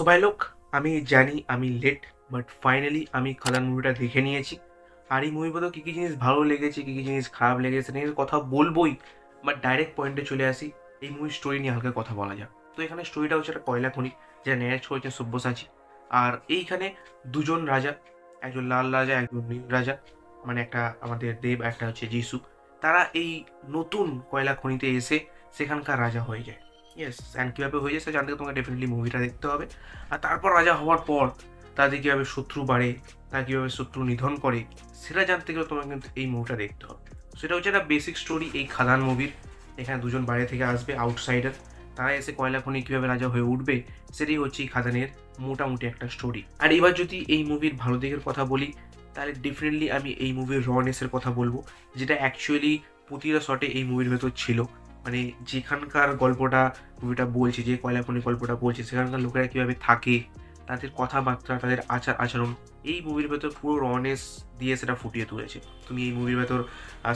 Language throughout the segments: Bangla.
সো ভাই লোক আমি জানি, আমি লেট বাট ফাইনালি আমি খাদান মুভিটা দেখে নিয়েছি। আর এই মুভি কী কী জিনিস ভালো লেগেছে, কী কী জিনিস খারাপ লেগেছে নিয়ে কথা বলবোই বাট ডাইরেক্ট পয়েন্টে চলে আসি, এই মুভির স্টোরি নিয়ে হালকা কথা বলা যাক। তো এখানে স্টোরিটা হচ্ছে একটা কয়লা খনি যেটা ন্যারেজ করেছেন সব্যসাচী। আর এইখানে দুজন রাজা, একজন লাল রাজা, একজন নীল রাজা মানে একটা আমাদের দেব, একটা হচ্ছে যিশু। তারা এই নতুন কয়লা খনিতে এসে সেখানকার রাজা হয়ে যায়। ইয়েস অ্যান্ড কীভাবে হয়ে যায় সেটা জানতে তোমাকে ডেফিনেটলি মুভিটা দেখতে হবে। আর তারপর রাজা হওয়ার পর তাদের কীভাবে শত্রু বাড়ে, তারা কীভাবে শত্রু নিধন করে, সেটা জানতে গেলে তোমাকে কিন্তু এই মুভিটা দেখতে হবে। সেটা হচ্ছে একটা বেসিক স্টোরি এই খাদান মুভির এখানে দুজন বাইরে থেকে আসবে আউটসাইডার তারা এসে কয়লা খনি কীভাবে রাজা হয়ে উঠবে, সেটাই হচ্ছে এই খাদানের মোটামুটি একটা স্টোরি আর এবার যদি এই মুভির ভালো দিকের কথা বলি, তাহলে ডেফিনেটলি আমি এই মুভির রনেসের কথা বলব, যেটা অ্যাকচুয়ালি প্রতিটা শটে এই মুভির ভেতর ছিল। মানে যেখানকার গল্পটা মুভিটা বলছে, যে কয়লাখনি গল্পটা বলছে, সেখানকার লোকেরা কীভাবে থাকে, তাদের কথাবার্তা, তাদের আচার আচরণ, এই মুভির ভেতর পুরো রনেস দিয়ে সেটা ফুটিয়ে তুলেছে। তুমি এই মুভির ভেতর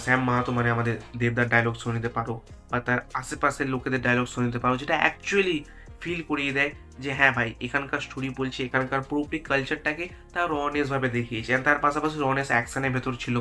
শ্যাম মাহাতো মানে আমাদের দেবদার ডায়লগ শুনে নিতে পারো, বা তার আশেপাশের লোকেদের ডায়লগ শুনে নিতে পারো, যেটা অ্যাকচুয়ালি ফিল করিয়ে দেয় যে হ্যাঁ ভাই, এখানকার স্টোরি বলছে, এখানকার পুরোপুরি কালচারটাকে তার রনেসভাবে দেখিয়েছে। তার পাশাপাশি রনেস অ্যাকশনের ভেতর ছিল।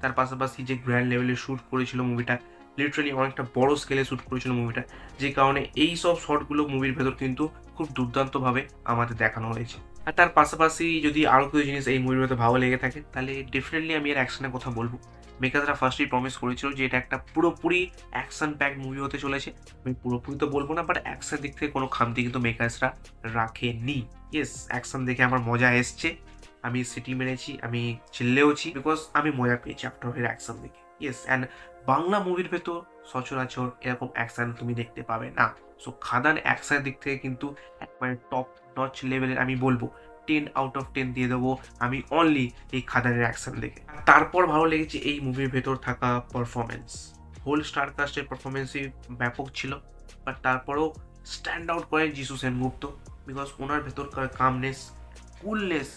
তার পাশাপাশি যে গ্র্যান্ড লেভেলে শ্যুট করেছিল মুভিটা লিটারালি অনেকটা বড় স্কেলে শ্যুট করেছিল মুভিটা যে কারণে এই সব শটগুলো মুভির ভেতর কিন্তু খুব দুর্দান্তভাবে আমাদের দেখানো হয়েছে। আর তার পাশাপাশি যদি আরও কিছু জিনিস এই মুভির ভেতর ভালো লেগে থাকে, তাহলে ডেফিনেটলি আমি এর অ্যাকশনের কথা বলব। মেকাজরা ফার্স্টেই প্রমিস করেছিল যে এটা একটা পুরোপুরি অ্যাকশন প্যাক মুভি হতে চলেছে। আমি পুরোপুরি তো বলব না বাট অ্যাকশন দিক থেকে কোনো খামতি কিন্তু মেকার্সরা রাখেনি। ইয়েস অ্যাকশন দেখে আমার মজা এসছে। আমি সিটি মেরেছি, আমি চিল্লেওছি বিকজ আমি মজা পেয়েছি আফটার এর অ্যাকশন দেখে। ইয়েস অ্যান্ড বাংলা মুভির ভেতর সচরাচর এরকম অ্যাকশন তুমি দেখতে পাবে না। সো খাদান অ্যাকশনের দিক থেকে কিন্তু একবারে টপ নচ লেভেলের আমি বলব। টেন আউট অফ টেন দিয়ে দেবো আমি অনলি এই খাদানের অ্যাকশন দেখে। তারপর ভালো লেগেছে এই মুভির ভেতর থাকা পারফরমেন্স হোল স্টার কাস্টের পারফরমেন্সই ব্যাপক ছিল বাট তারপরেও স্ট্যান্ড আউট করেন যিশু সেনগুপ্ত বিকজ ওনার ভেতরকার কামনেস কুলনেস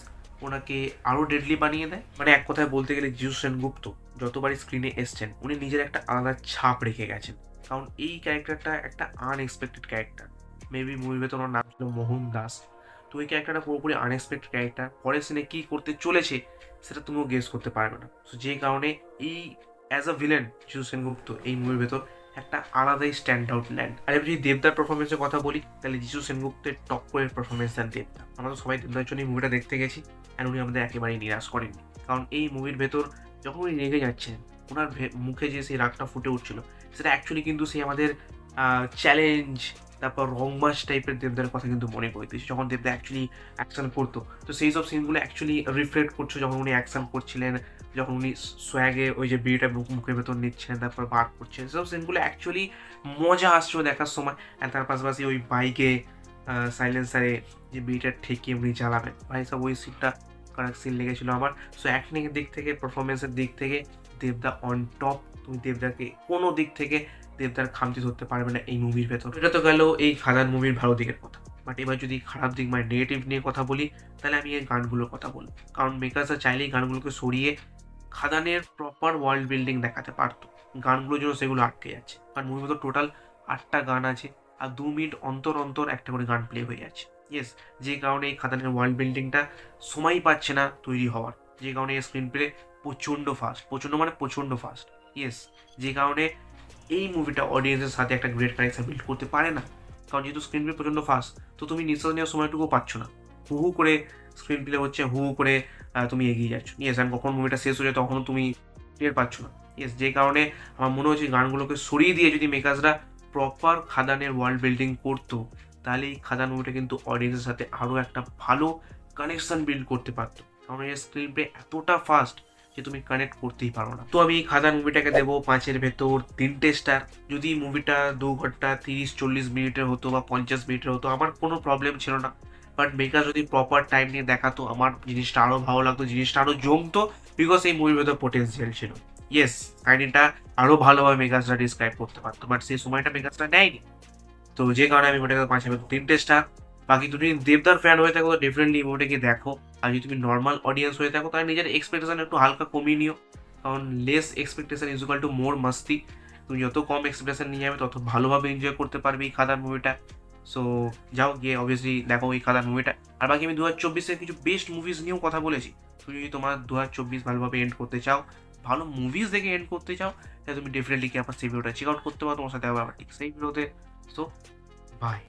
ওনাকে আরও ডেডলি বানিয়ে দেয়। মানে এক কথায় বলতে গেলে যিশু সেনগুপ্ত যতবারই স্ক্রিনে এসছেন, উনি নিজের একটা আলাদা ছাপ রেখে গেছেন। কারণ এই ক্যারেক্টারটা একটা আনএক্সপেক্টেড ক্যারেক্টার মেবি মুভির ভেতর ওনার নাম ছিল মোহন দাস। তো এই ক্যারেক্টারটা পুরোপুরি আনএক্সপেক্টেড ক্যারেক্টার পরের সিনে কী করতে চলেছে, সেটা তুমিও গেস করতে পারবে না। সো যে কারণে এই অ্যাজ আ ভিলেন যিশু সেনগুপ্ত এই মুভির ভেতর একটা আলাদাই স্ট্যান্ড আউট ল্যান্ড আর যদি দেবদার পারফরমেন্সের কথা বলি, তাহলে যিশু সেনগুপ্তের টপ করে পারফরমেন্স দেন দেবদা আমরা তো সবাই দেবদার জন্য এই মুভিটা দেখতে গেছি অ্যান্ড উনি আমাদের একেবারেই নিরাশ করেননি। কারণ এই মুভির ভেতর যখন উনি রেগে যাচ্ছেন, ওনার মুখে যে সেই রাগটা ফুটে উঠছিল, সেটা অ্যাকচুয়ালি কিন্তু সেই আমাদের চ্যালেঞ্জ তারপর রংমাস টাইপের দেবদার কথা কিন্তু মনে করতেছে যখন দেবদা অ্যাকচুয়ালি অ্যাকশন করতো, তো সেই সব সিনগুলো অ্যাকচুয়ালি রিফ্লেক্ট করছে যখন উনি অ্যাকশন করছিলেন, যখন উনি সোয়াগে ওই যে বুক মুখের ভেতর নিচ্ছেন, তারপর বার করছেন সেসব সিনগুলো অ্যাকচুয়ালি মজা আসছিল দেখার সময়। অ্যান্ড তার পাশাপাশি ওই বাইকে সাইলেন্সারে যে বিড়িটা ঠেকিয়ে উনি চালাবেন ভাই, সব ওই সিনটা কারেক্ট সিন লেগেছিল আমার সো অ্যাক্টিংয়ের দিক থেকে পারফরমেন্সের দিক থেকে, দেবদা অন টপ তুমি দেবদাকে কোনো দিক থেকে দেবদার খামতি ধরতে পারবে না এই মুভির ভেতর। এটা তো গেল এই খাদান মুভির ভালো দিকের কথা। বাট এবার যদি খারাপ দিক মানে নেগেটিভ নিয়ে কথা বলি, তাহলে আমি এই গানগুলোর কথা বলব। কারণ মেকার্সরা চাইলেই গানগুলোকে সরিয়ে খাদানের প্রপার ওয়ার্ল্ড বিল্ডিং দেখাতে পারতো। গানগুলোর জন্য সেগুলো আটকে যাচ্ছে। কারণ মুভির মতো টোটাল আটটা গান আছে, আর দু মিনিট অন্তর অন্তর একটা করে গান প্লে হয়ে যাচ্ছে। ইয়েস যে কারণে এই খাদানের ওয়ার্ল্ড বিল্ডিংটা সময় পাচ্ছে না তৈরি হওয়ার। যে কারণে এই স্ক্রিন প্লে প্রচণ্ড ফাস্ট প্রচণ্ড মানে প্রচণ্ড ফাস্ট ইয়েস যে কারণে এই মুভিটা অডিয়েন্সের সাথে একটা গ্রেট কানেকশন বিল্ড করতে পারে না। কারণ যেহেতু স্ক্রিন প্লে প্রচণ্ড ফাস্ট তো তুমি নিঃশ্বাস নেওয়ার সময়টুকু পাচ্ছ না। হু হু করে স্ক্রিন প্লে হচ্ছে, হু হু করে তুমি এগিয়ে যাচ্ছ। ইয়েস অ্যান্ড কখন মুভিটা শেষ হয়ে যায় তখনও তুমি টের পাচ্ছ না। ইয়েস যে কারণে আমার মনে হচ্ছে গানগুলোকে সরিয়ে দিয়ে যদি মেকার্সরা প্রপার খাদানের ওয়ার্ল্ড বিল্ডিং করতো তাহলে এই খাদান মুভিটা কিন্তু অডিয়েন্সের সাথে আরও একটা ভালো কানেকশন বিল্ড করতে পারতো। কারণ এর স্ক্রিন প্লে এতটা ফাস্ট যে তুমি কানেক্ট করতেই পারো না। তো আমি এই খাদান মুভিটাকে দেবো পাঁচের ভেতর তিনটে স্টার যদি মুভিটা দু ঘণ্টা তিরিশ চল্লিশ মিনিটের হতো বা পঞ্চাশ মিনিটের হতো আমার কোনো প্রবলেম ছিল না। বাট মেকার যদি প্রপার টাইম নিয়ে দেখাতো আমার জিনিসটা আরও ভালো লাগতো জিনিসটা আরও জমতো বিকজ এই মুভির ভেতর পোটেন্সিয়াল ছিল। ইয়েস কাহিনিটা আরও ভালোভাবে মেকার্সরা ডিসক্রাইব করতে পারতো। বাট সেই সময়টা মেকার্সরা নেয়নি। তো যে কারণে আমি ওটাকে পাঁচ ভেতর তিনটে স্টার বাকি তুমি দেবদার ফ্যান হয়ে থাকো, তো ডেফিনেটলি মুভিটাকে দেখো। আর যদি তুমি নর্মাল অডিয়েন্স হয়ে থাকো, তাহলে নিজের এক্সপেকটেশন একটু হালকা কমিয়ে নিও। কারণ less expectation is equal to more মাস্তি তুমি যত কম এক্সপেকটেশন নিয়ে যাবে, তত ভালোভাবে এনজয় করতে পারবে এই খাদার মুভিটা সো যাও গিয়ে অবভিয়াসলি দেখো ওই খাদার মুভিটা আর বাকি আমি দু হাজার চব্বিশের কিছু বেস্ট মুভিজ নিয়েও কথা বলেছি। তুমি যদি তোমার দু হাজার চব্বিশ ভালোভাবে এন্ড করতে চাও, ভালো মুভিজ দেখে এন্ড করতে চাও, তাহলে তুমি ডেফিনেটলি কি আমার সেই ভিডিওটা চেক আউট করতে পারো, তোমার সাথে আবার ঠিক সেই ভিডিওতে সো বাই